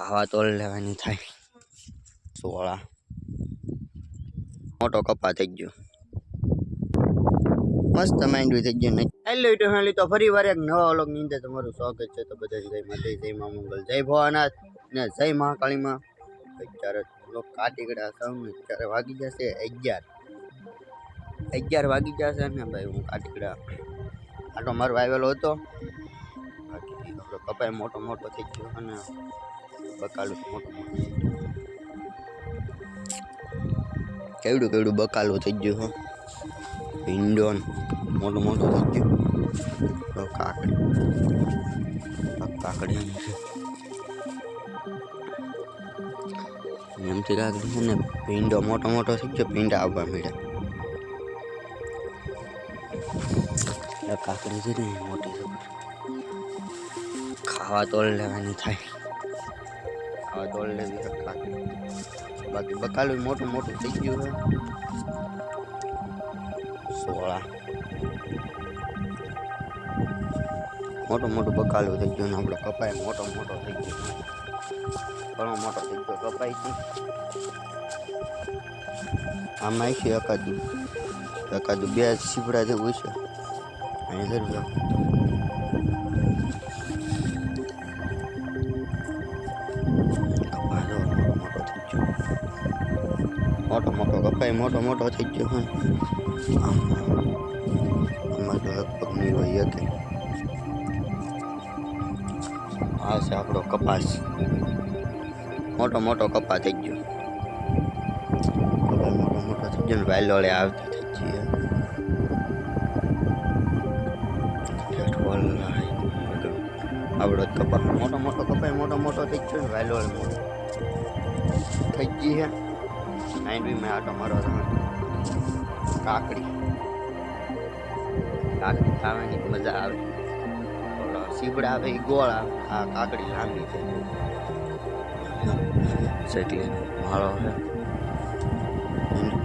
ખાવા તોલ લેવાની થાય. સોળા. મોટો કપા થઈ ગયો. મસ્ત માઇન્ડ થઈ ગયો નહીં હેલો તો હેલી તો ફરી વાર એક નવા અલગની તમારું સ્વાગત છે. તો બધા જય માતા જય મા મંગલ, જય ભવાનાથ ને જય મહાકાળીમાં અત્યારે લોક કાટીકડા સૌ ને અત્યારે વાગી જશે અગિયાર. અગિયાર વાગી જશે ને ભાઈ, હું કાટીગડા આટો મારો આવેલો હતો. બાકી કપાય મોટો મોટો થઈ ગયો અને બકાલું મોટો કેવડું કેવડું બકાલું થઈ ગયું, હો? ભીંડોન મોટું મોટું થઈ ગયું. તો કાકડી. કાકડી એમથી કાકડી છે ને ભીંડો મોટો મોટો થઈ ગયો ભીંડા આવવા મળ્યા કાકડી છે ને મોટી ખાવા તોલ લેવાની થાય. ખાવા તોલ લેવી છે બાકી બકાલું મોટું મોટું થઈ ગયું સોળા. મોટું મોટું બકાલું થઈ ગયું આપણો કપાય મોટો મોટો થઈ ગયો. ઘણો મોટો થઈ ગયો, કપાય છે. આમાં છે એકાદું એકાદું બે સીપડા જેવું છે. અહીં જરૂર મોટો મોટો મોટો થઈ ગયો હા આમાં તો લગભગ હોય કે આ છે આપણો કપાસ. મોટો મોટો કપા થઈ ગયો. મોટો મોટો થઈ ગયો ને વાયલોળે આવતા થઈ ગયો. આપણો જ કપા મોટો મોટો કપાય મોટો મોટો થઈ ગયો મોટો. થઈ ગઈ નાઈન બી મેં આટો મારો કાકડી. કાકડી ખાવાની મજા આવે. સીબડા આવે એ ગોળ આવે. આ કાકડી લાંબી છે. એટલે માળો છે.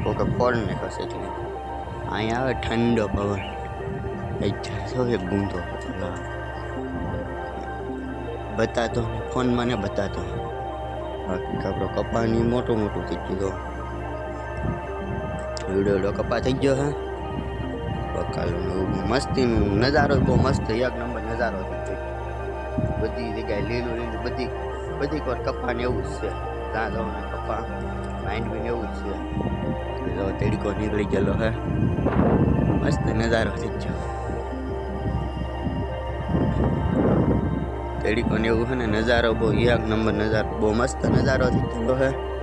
કોકે ફોડ ને કશે એટલે અહીંયા આવે ઠંડો પવન. જો એક ગુંદો બતાતો ફોન મને બતાતો બાકી આપણો કપાની મોટું મોટું થઈ ગયું તો લો કપા થઈ ગયો, હે? બકાલો મસ્તી, નજારો બહુ મસ્ત, એક નંબર નજારો છે બધી જગ્યાએ લીલું લીલું, બધી બધી વાર કપા ને એવું જ છે. ત્યાં જાઓ ને કપા માઇન્ડ બી એવું જ છે. જો તેડકો નીકળી ગયેલો, હે? મસ્ત નજારો થઈ ગયો તેડીકો ને એવું છે ને, નજારો બહુ, એક નંબર નજારો, બહુ મસ્ત નજારો થઈ ગયો હે?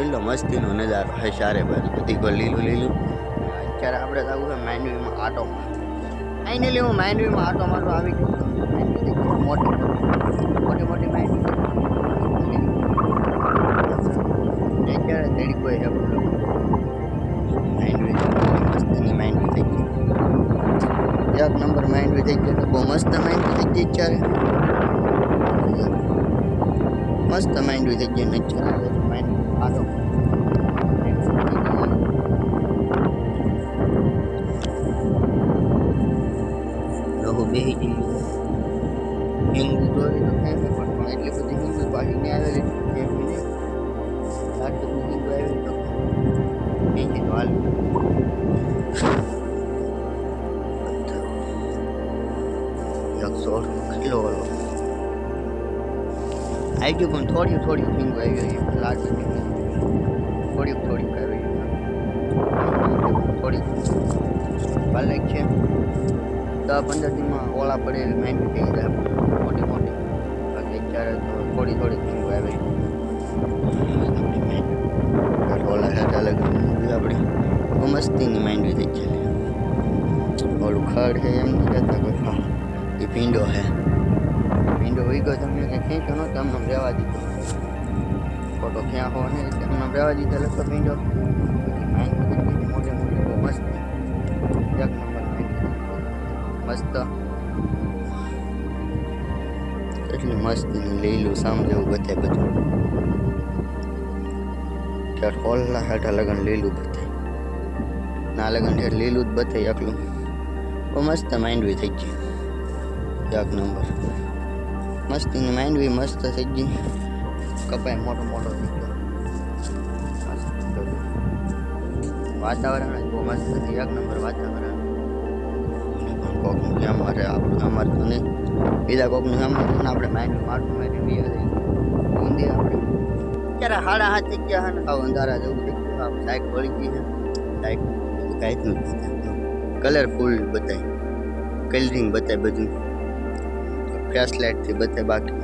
એટલો મસ્તીનો નજારો હે સારે બાજુ. બધી પર લીલું લીલું. અત્યારે આપણે જવું છે માઇન્ડવીમાં આટો ફાઇનલી હું માઇન્ડવીમાં આટો મારવા આવી ગયો. છું. માઇન્ડવી તો મોટી મોટી. મોટી માઇન્ડવી અત્યારે તેડી કોઈ છે બોલો માઇન્ડવી મસ્તની માઇન્ડવી થઈ ગઈ. એક નંબર માઇન્ડવી થઈ ગઈ બહુ મસ્ત માઇન્ડવી થઈ ગઈ અત્યારે. મસ્ત માઇન્ડવી થઈ ગઈ ને અત્યારે માઇન્ડ આટો લોકો બેસી ગયું હિન્દુ દોરી તો થાય ને પણ પણ એટલી બધી હિન્દુ પાછી ને આવેલી બે મિનિટ આટલી બધી હિન્દુ આવેલી તો બેસી તો હાલ એકસો કેટલો ઓલો આવી ગયું પણ થોડી થોડી હિન્દુ આવી ગઈ લાગે થોડીક થોડીક આવી થોડીક ભલે છે દસ પંદર દિનમાં ઓળા પડેલી માઇન્ડ થઈ જાય મોટી મોટી બાકી અત્યારે તો થોડી થોડી હિંગ આવે ઓલા સાથે અલગ આપણે બહુ મસ્તીની માઇન્ડ થઈ જાય ઓલું ખડ છે એમ નહીં કહેતા કોઈ હા એ ભીંડો છે હોઈ ગયો તમને કંઈ ખેંચો ન તમને રહેવા દીધો. ફોટો ક્યાં હો ને તમને રહેવા દીધો લગતો ભીંડો માઇન્ડ મોટે મોટી, બહુ મસ્ત. એક નંબર મસ્ત. એટલી મસ્ત લીલું સામે એવું બધે બધું. ત્યાં હોલના હેઠા લગન લીલું બધે. ના લગન હેઠ લીલું જ બધે એકલું. બહુ મસ્ત માઇન્ડ બી થઈ ગયું. એક નંબર. મસ્તીની બી મસ્ત થઈ ગઈ. કપાય મોટો મોટો થઈ ગયો. વાતાવરણ બહુ મસ્ત છે. એક નંબર વાતાવરણ. કોકનું જે અમારે આપણું અમારે તો નહીં. બીજા કોકનું અમારે આપણે માઇન્ડ મારતું માઇન્ડ બી જાય ઊંધી આપણે. ક્યારે હાડા હાથ થઈ ગયા ને આવ અંધારા જેવું થઈ ગયું. સાઈક વળી ગઈ છે સાઈક કાંઈ જ નથી કલરફુલ બતાય કલરિંગ બતાય બધું. લાઇટથી બતાય બાકી.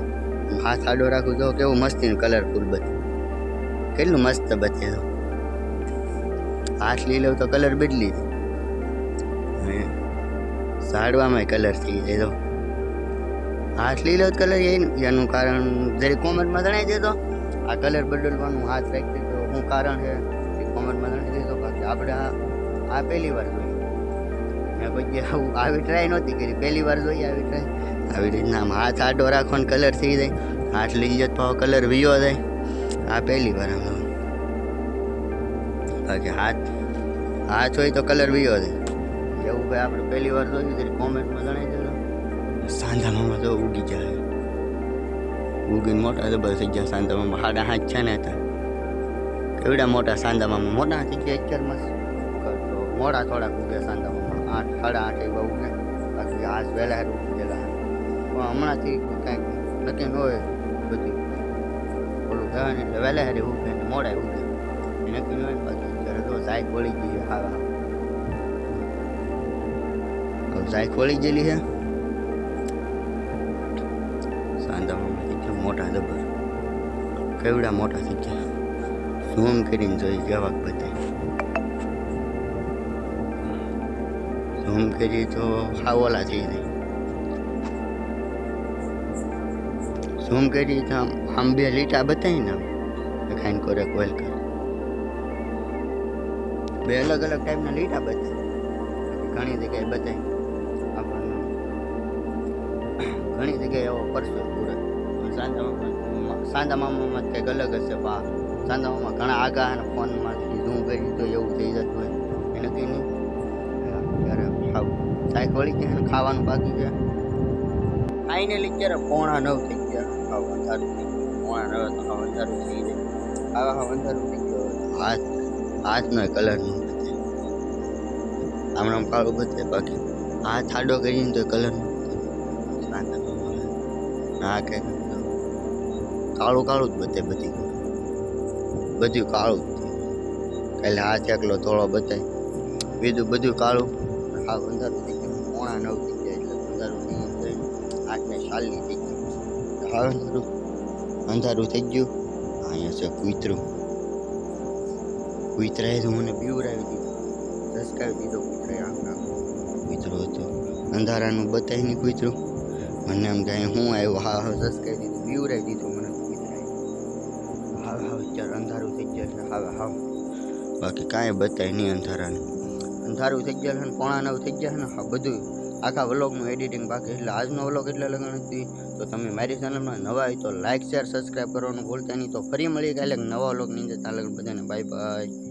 હાથ આડો રાખું તો કેવું મસ્તી કલરફુલ બધું. કેટલું મસ્ત બતાય હાથ લીલો તો કલર બદલી અને ઝાડવામાં કલર થઈ જાય તો હાથ લીલો કલર એનું કારણ જરી કોમરમાં જણાવી દેતો આ કલર બદલવાનું હાથ રાખી દીધો શું કારણ છે કોમરમાં જણાવી દેતો બાકી આપણે આ પહેલી વાર જોઈ મેં કોઈ આવું આવી ટ્રાય નહોતી કરી. પહેલી વાર જોઈ આવી ટ્રાય આવી રીતના આમ હાથ આડો રાખવાનો કલર થઈ જાય. હાથ લઈ જાય તો કલર વિયો જાય. આ પહેલી વાર આમ બાકી હાથ હાથ હોય તો કલર વિયો જાય. એવું ભાઈ આપણે પહેલી વાર જોયું ત્યારે કોમેન્ટમાં જણાવી દેજો. સાંધા તો ઉગી જાય ઉગીને મોટા જબર થઈ ગયા સાંધા સાડા હાથ છે ને હતા. એવડા મોટા સાંધા મોટા થઈ ગયા અત્યારમાં મોડા થોડાક ઉગ્યા સાંધા મામા. આઠ, સાડા આઠ એવા ઉગે બાકી આજ વહેલા હમણાંથી કાંઈક નક્કી ન હોય બધું. ઓલું કહેવાય એટલે વહેલા હારે ઉગે ને મોડા ઉગે એ નક્કી ન હોય બાકી અત્યારે તો સાઈક વળી ગઈ છે, હા. હા સાઈક વળી ગયેલી છે. સાંધા મામા થઈ ગયા મોટા જબર? કેવડા મોટા થઈ ગયા? ઝૂમ કરીને જોઈ કેવાક બતાય ઝૂમ કરી તો હાવ ઓલા થઈ જાય. ઝૂમ કરી તો આમ બે લીટા બતાવી ને આમ ખાઈને કોરે કોલ કરે બે અલગ અલગ ટાઈપના લીટા બતાવે. ઘણી જગ્યાએ બતાવી. આપણને ઘણી જગ્યાએ એવો પરસો પૂરે. સાંધા મામામાં કંઈક અલગ હશે પા સાંધા મામા ઘણા આગા અને ફોનમાંથી ઝૂમ કરી તો એવું થઈ જતું હોય. એને કંઈ નહીં. ત્યારે ખાવ. સાઈક વળી ગયા ખાવાનું બાકી છે ફાઇનલી ત્યારે પોણા નવ થઈ ગયું. પોણા નવ તો જાય ખાવા ખાવ અંધારું થઈ ગયો. હાથ હાથનો કલર નો બતાવે હમણાં કાળું બતાવે બાકી. હાથ આડો કરીને તો કલર નો કાળું કાળું જ બતાવે બધી બધું કાળું જ કાલે હાથ એકલો થોડો બતાય બીજું બધું કાળું. હા અંધારું થઈ ગયું. મોણા નવ થઈ ગયા એટલે અંધારું થઈ ગયું આઠને ચાલી થઈ ગયું હા અંધારું અંધારું થઈ ગયું અહીંયા છે કૂતરું કૂતરાએ તો મને બીવરાવી દીધું રસકાવી દીધો કૂતરાએ આંગણા કૂતરું હતું અંધારાનું બતાવી નહીં કૂતરું મને એમ કાંઈ હું આવ્યો હા હા રસકાવી દીધું બીવરાવી દીધું મને કૂતરાએ હા હા અત્યારે અંધારું થઈ ગયું એટલે હા હા બાકી કાંઈ બતાય નહીં અંધારાનું અંધારું થઈ ગયા છે ને પોણા નવ થઈ ગયા ને હા બધું આખા વ્લોગનું એડિટિંગ બાકી એટલે આજનો વ્લોગ એટલે લગન હતી. તો તમે મારી ચેનલમાં નવા હોય તો લાઇક શેર સબસ્ક્રાઈબ કરવાનું ભૂલતા નહીં. તો ફરી મળીએ કાલે નવા વ્લોગની અંદર. ચાલે બધાને બાય બાય